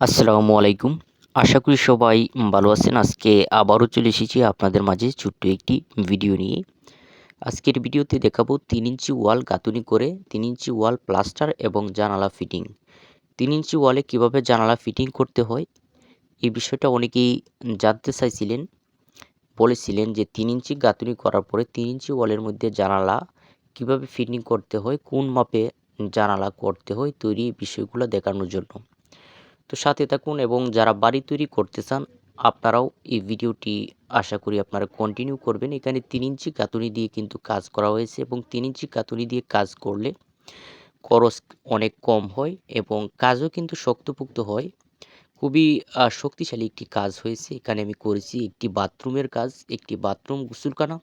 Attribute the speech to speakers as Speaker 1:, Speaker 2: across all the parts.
Speaker 1: আসসালামু আলাইকুম। আশা করি সবাই ভালো আছেন। আজকে আবারও চলে এসেছি আপনাদের মাঝে ছোট্ট একটি ভিডিও নিয়ে। আজকের ভিডিওতে দেখাবো তিন ইঞ্চি ওয়াল গাঁথুনি করে, তিন ইঞ্চি ওয়াল প্লাস্টার এবং জানালা ফিটিং। তিন ইঞ্চি ওয়ালে কীভাবে জানালা ফিটিং করতে হয় এই বিষয়টা অনেকেই জানতে চাইছিলেন। বলেছিলেন যে তিন ইঞ্চি গাঁথুনি করার পরে তিন ইঞ্চি ওয়ালের মধ্যে জানালা কীভাবে ফিটিং করতে হয়, কোন মাপে জানালা করতে হয়, তৈরি বিষয়গুলো দেখানোর জন্য। তো সাথে থাকুন এবং যারা বাড়ি তৈরি করতে চান, আপনারাও এই ভিডিওটি আশা করি আপনারা কন্টিনিউ করবেন। এখানে তিন ইঞ্চি কাতুনি দিয়ে কিন্তু কাজ করা হয়েছে এবং তিন ইঞ্চি কাতুনি দিয়ে কাজ করলে খরচ অনেক কম হয় এবং কাজও কিন্তু শক্তপুক্ত হয়। খুবই শক্তিশালী একটি কাজ হয়েছে। এখানে আমি করেছি একটি বাথরুমের কাজ, একটি বাথরুম গুসুলখানা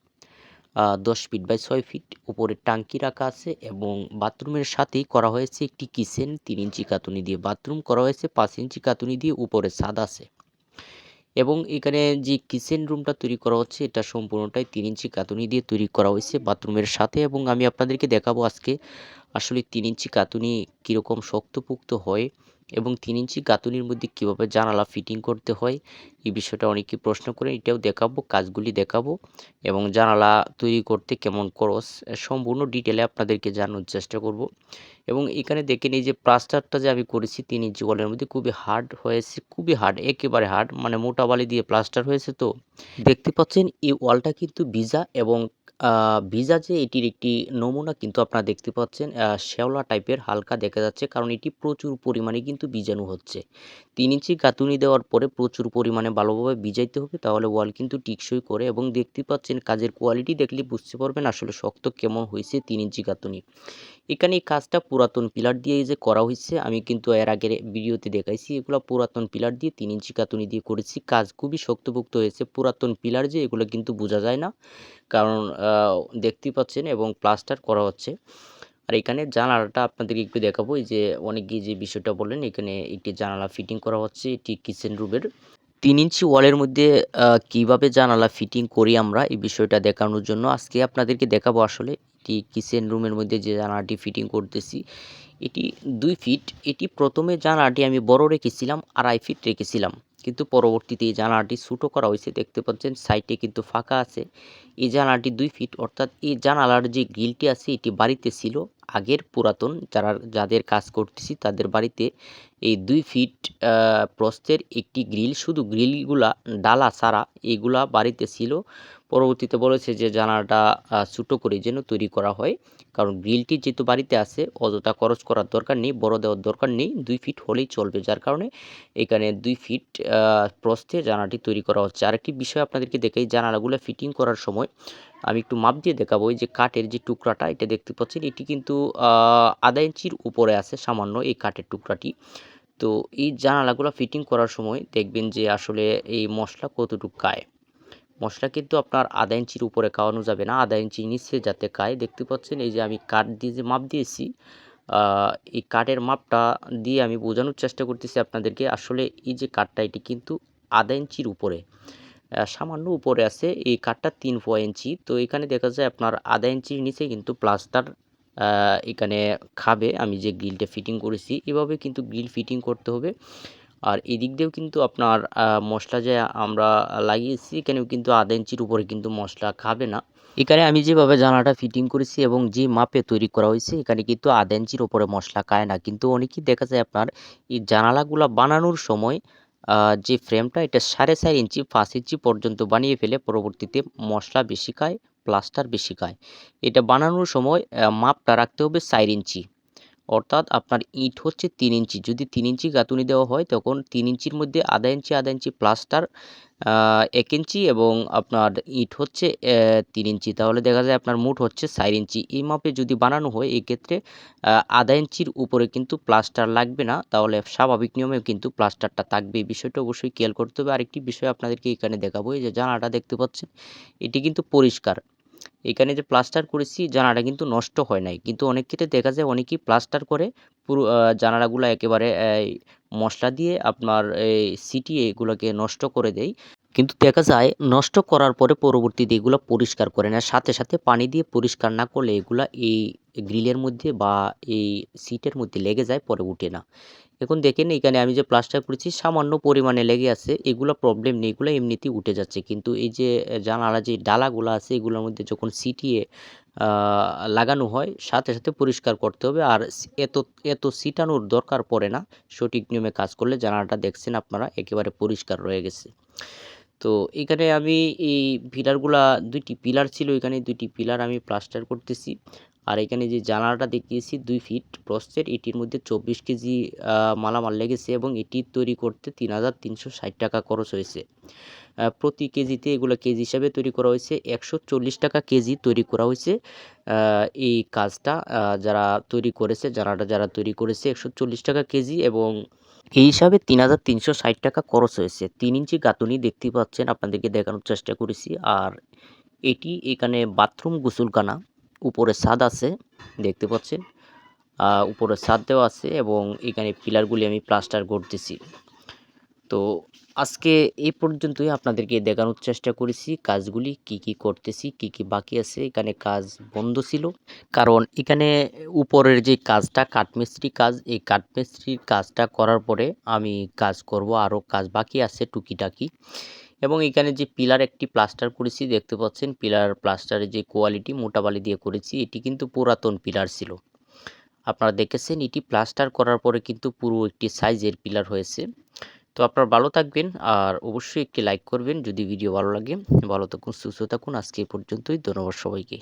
Speaker 1: দশ ফিট বাই ছয় ফিট উপরে টাঙ্কি রাখা আছে এবং বাথরুমের সাথেই করা হয়েছে একটি কিচেন তিন ইঞ্চি কাতুনি দিয়ে। বাথরুম করা হয়েছে পাঁচ ইঞ্চি কাতুনি দিয়ে উপরে ছাদ আছে। এবং এখানে যে কিচেন রুমটা তৈরি করা হচ্ছে, এটা সম্পূর্ণটাই তিন ইঞ্চি কাতুনি দিয়ে তৈরি করা হয়েছে বাথরুমের সাথে এবং আমি আপনাদেরকে দেখাবো আজকে আসলে তিন ইঞ্চি কাতুনি কীরকম শক্তপুক্ত হয়। এবং তিন ইঞ্চি গাঁথুনির মধ্যে কীভাবে জানালা ফিটিং করতে হয়, এই বিষয়টা অনেকে প্রশ্ন করে এটাও দেখাবো, কাজগুলি দেখাবো এবং জানালা তৈরি করতে কেমন খরচ সম্পূর্ণ ডিটেলে আপনাদেরকে জানানোর চেষ্টা করব। এবং এখানে দেখেন এই যে প্লাস্টারটা যে আমি করেছি তিন ইঞ্চি ওয়ালের মধ্যে খুবই হার্ড হয়েছে, খুবই হার্ড একেবারে হার্ড মানে মোটা বালি দিয়ে প্লাস্টার হয়েছে তো। দেখতে পাচ্ছেন এই ওয়ালটা কিন্তু ভিজা এবং ভিজা যে এটির একটি নমুনা কিন্তু আপনারা দেখতে পাচ্ছেন শ্যাওলা টাইপের হালকা দেখা যাচ্ছে কারণ এটি প্রচুর পরিমাণে কিন্তু বীজাণু হচ্ছে। তিন ইঞ্চি গাঁথুনি দেওয়ার পরে প্রচুর পরিমাণে ভালোভাবে ভিজাইতে হবে তাহলে ওয়াল কিন্তু টিকসই করে এবং দেখতে পাচ্ছেন কাজের কোয়ালিটি দেখলে বুঝতে পারবেন আসলে শক্ত কেমন হয়েছে তিন ইঞ্চি গাঁথুনি এখানে এই কাজটা পুরাতন পিলার দিয়ে যে করা হয়েছে আমি কিন্তু এর আগের ভিডিওতে দেখাইছি, এগুলো পুরাতন পিলার দিয়ে তিন ইঞ্চি কাতুনি দিয়ে করেছি। কাজ খুবই শক্তভুক্ত হয়েছে, পুরাতন পিলার যে, এগুলো কিন্তু বোঝা যায় না। কারণ দেখতেই পাচ্ছেন এবং প্লাস্টার করা হচ্ছে। আর এখানে জানালাটা আপনাদেরকে একটু দেখাবো, এই যে অনেকে যে বিষয়টা বললেন, এখানে একটি জানালা ফিটিং করা হচ্ছে, এটি কিচেন রুমের তিন ইঞ্চি ওয়ালের মধ্যে কীভাবে জানালা ফিটিং করি আমরা, এই বিষয়টা দেখানোর জন্য। আজকে আপনাদেরকে দেখাবো আসলে এটি কিচেন রুমের মধ্যে যে জানালাটি ফিটিং করতেছি। এটি দুই ফিট এটি প্রথমে জানালাটি আমি বড় রেখেছিলাম, আড়াই ফিট রেখেছিলাম। কিন্তু পরবর্তীতে এই জানালাটি ছোটো করা হয়েছে। দেখতে পাচ্ছেন, সাইডে কিন্তু ফাঁকা আছে। এই জানালাটি দুই ফিট, অর্থাৎ এই জানালার যে গ্রিলটি আছে, এটি বাড়িতে ছিল। আগের পুরাতন যারা, যাদের কাজ করতেছি, তাদের বাড়িতে এই দুই ফিট প্রস্থের একটি গ্রিল, শুধু গ্রিলগুলা, ডালা ছাড়া এগুলা বাড়িতে ছিল। পরবর্তীতে বলেছে যে জানালাটা ছোটো করে যেন তৈরি করা হয়। কারণ গ্রিলটি যেহেতু বাড়িতে আছে, অযথা খরচ করার দরকার নেই, বড় দেওয়ার দরকার নেই, দুই ফিট হলেই চলবে। যার কারণে এখানে দুই ফিট প্রস্থে জানালাটি তৈরি করা হচ্ছে। আরেকটি বিষয় আপনাদেরকে দেখাই, জানালাগুলো ফিটিং করার সময় আমি একটু মাপ দিয়ে দেখাবো। এই যে কাঠের যে টুকরাটা, এটা দেখতে পাচ্ছেন, এটি কিন্তু আধা ইঞ্চির উপরে আছে সামান্য এই কাঠের টুকরাটি। তো এই জানালাগুলো ফিটিং করার সময় দেখবেন যে আসলে এই মশলা কতটুকু কায় মশলা কিন্তু আপনার আধা ইঞ্চির উপরে খাওয়ানো যাবে না, আধা ইঞ্চি নিচে যাতে খায়। দেখতে পাচ্ছেন, এই যে আমি কাঠ দিয়ে যে মাপ দিয়েছি এই কাঠের মাপটা দিয়ে আমি বোঝানোর চেষ্টা করতেছি আপনাদেরকে। আসলে এই যে কাঠটা, এটি কিন্তু আধা ইঞ্চির উপরে সামান্য উপরে আছে। এই কাঠটা তিন ফোয়া ইঞ্চি। তো এখানে দেখা যায় আপনার আধা ইঞ্চির নিচে কিন্তু প্লাস্টার এখানে খাবে। আমি যে গ্রিলটা ফিটিং করেছি, এভাবে কিন্তু গ্রিল ফিটিং করতে হবে। আর এদিক দিয়েও কিন্তু আপনার মশলা যে আমরা লাগিয়েছি, এখানেও কিন্তু আধা ইঞ্চির উপরে কিন্তু মশলা খাবে না। এখানে আমি যেভাবে জানালাটা ফিটিং করেছি এবং যে মাপে তৈরি করা হয়েছে, এখানে কিন্তু আধা ইঞ্চির উপরে মশলা খায় না। কিন্তু অনেকেই দেখা যায় আপনার, এই জানালাগুলো বানানোর সময় যে ফ্রেমটা এটা সাড়ে চার ইঞ্চি, পাঁচ ইঞ্চি পর্যন্ত বানিয়ে ফেলে পরবর্তীতে মশলা বেশি খায় প্লাস্টার বেশি খায়। এটা বানানোর সময় মাপটা রাখতে হবে চার ইঞ্চি। অর্থাৎ আপনার ইট হচ্ছে তিন ইঞ্চি। যদি তিন ইঞ্চি গাঁথুনি দেওয়া হয়, তখন তিন ইঞ্চির মধ্যে আধা ইঞ্চি আধা ইঞ্চি প্লাস্টার এক ইঞ্চি এবং আপনার ইট হচ্ছে তিন ইঞ্চি। তাহলে দেখা যায় আপনার মুঠ হচ্ছে চার ইঞ্চি। এই মাপে যদি বানানো হয়, এক্ষেত্রে আধা ইঞ্চির উপরে কিন্তু প্লাস্টার লাগবে না। তাহলে স্বাভাবিক নিয়মে কিন্তু প্লাস্টারটা থাকবে। এই বিষয়টা অবশ্যই খেয়াল করতে হবে। আরেকটি বিষয় আপনাদেরকে এখানে দেখাবো। এই যে জানাটা দেখতে পাচ্ছেন, এটি কিন্তু পরিষ্কার। এখানে যে প্লাস্টার করেছি, জানালা কিন্তু নষ্ট হয় নাই। কিন্তু অনেক ক্ষেত্রে দেখা যায় অনেকেই প্লাস্টার করে, পুরো জানালাগুলো একেবারে মশলা দিয়ে আপনার এই সিটিয়ে এগুলোকে নষ্ট করে দেয়। কিন্তু দেখা যায় নষ্ট করার পরে পরবর্তীতে এগুলো পরিষ্কার করে না সাথে সাথে পানি দিয়ে পরিষ্কার না করলে এগুলো এই গ্রিলের মধ্যে বা এই সিটের মধ্যে লেগে যায়, পরে উঠে না। এখন দেখেন এখানে আমি যে প্লাস্টার করেছি, সামান্য পরিমাণে লেগে আছে। এগুলো প্রবলেম নেই, এগুলো এমনিতেই উঠে যাচ্ছে। কিন্তু এই যে জানালা যে ডালাগুলো আছে, এগুলোর মধ্যে যখন সিটিয়ে লাগানো হয়, সাথে সাথে পরিষ্কার করতে হবে। আর এত এত সিটানোর দরকার পড়ে না। সঠিক নিয়মে কাজ করলে জানালাটা দেখছেন আপনারা, একেবারে পরিষ্কার রয়ে গেছে। তো এখানে আমি এই পিলারগুলা দুইটি পিলার ছিল, এখানে দুইটি পিলার আমি প্লাস্টার করতেছি। আর এখানে যে জানালাটা দেখিয়েছি, দুই ফিট প্রস্থের এটির মধ্যে চব্বিশ কেজি মালামাল লেগেছে এবং এটি তৈরি করতে তিন হাজার তিনশো ষাট টাকা খরচ হয়েছে। প্রতি কেজিতে এগুলো কেজি হিসাবে তৈরি করা হয়েছে, একশো চল্লিশ টাকা কেজি তৈরি করা হয়েছে। এই কাজটা যারা তৈরি করেছে, জানালাটা যারা তৈরি করেছে, একশো চল্লিশ টাকা কেজি এবং এই হিসাবে তিন হাজার তিনশো ষাট টাকা খরচ হয়েছে। তিন ইঞ্চি গাঁথুনি দেখতে পাচ্ছেন, আপনাদেরকে দেখানোর চেষ্টা করেছি। আর এটি এখানে বাথরুম গোসলখানা, উপরে ছাদ আছে, দেখতে পাচ্ছেন। উপরে ছাদ দেওয়া আছে এবং এখানে পিলারগুলি আমি প্লাস্টার করতেছি তো আজকে এই পর্যন্তই আপনাদেরকে দেখানোর চেষ্টা করেছি, কাজগুলি কি কি করতেছি, কি কি বাকি আছে, এখানে কাজ বন্ধ ছিল। কারণ এখানে উপরের যে কাজটা, কাঠমিস্ত্রি কাজ, এই কাঠমিস্ত্রির কাজটা করার পরে আমি কাজ করব, আরও কাজ বাকি আছে টুকিটাকি। এবং এখানে যে পিলার একটি প্লাস্টার করেছি, দেখতে পাচ্ছেন, পিলার প্লাস্টারের যে কোয়ালিটি মোটা বালি দিয়ে করেছি, এটি কিন্তু পুরাতন পিলার ছিল। আপনারা দেখেছেন, এটি প্লাস্টার করার পরে কিন্তু পুরো একটি সাইজের পিলার হয়েছে। তো আপনারা ভালো থাকবেন আর অবশ্যই একটি লাইক করবেন যদি ভিডিও ভালো লাগে। ভালো থাকুন, সুস্থ থাকুন। আজকে এই পর্যন্তই। ধন্যবাদ সবাইকে।